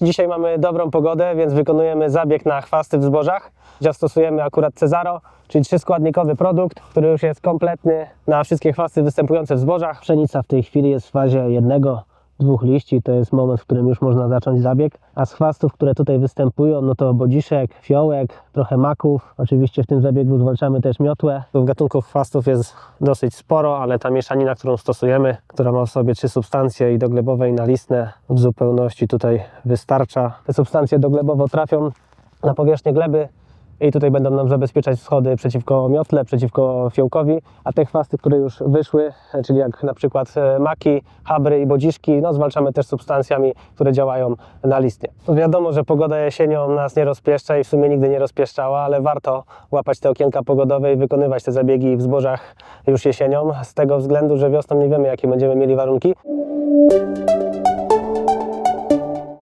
Dzisiaj mamy dobrą pogodę, więc wykonujemy zabieg na chwasty w zbożach. Zastosujemy akurat Cezaro, czyli trzyskładnikowy produkt, który już jest kompletny na wszystkie chwasty występujące w zbożach. Pszenica w tej chwili jest w fazie jednego, dwóch liści, to jest moment, w którym już można zacząć zabieg. A z chwastów, które tutaj występują, no to bodziszek, fiołek, trochę maków. Oczywiście w tym zabiegu zwalczamy też miotłę. W gatunku chwastów jest dosyć sporo, ale ta mieszanina, którą stosujemy, która ma w sobie trzy substancje i doglebowe i nalistne, w zupełności tutaj wystarcza. Te substancje doglebowo trafią na powierzchnię gleby i tutaj będą nam zabezpieczać schody przeciwko miotle, przeciwko fiołkowi, a te chwasty, które już wyszły, czyli jak na przykład e, maki, habry i bodziszki, no zwalczamy też substancjami, które działają na listnie. Wiadomo, że pogoda jesienią nas nie rozpieszcza i w sumie nigdy nie rozpieszczała, ale warto łapać te okienka pogodowe i wykonywać te zabiegi w zbożach już jesienią, z tego względu, że wiosną nie wiemy jakie będziemy mieli warunki.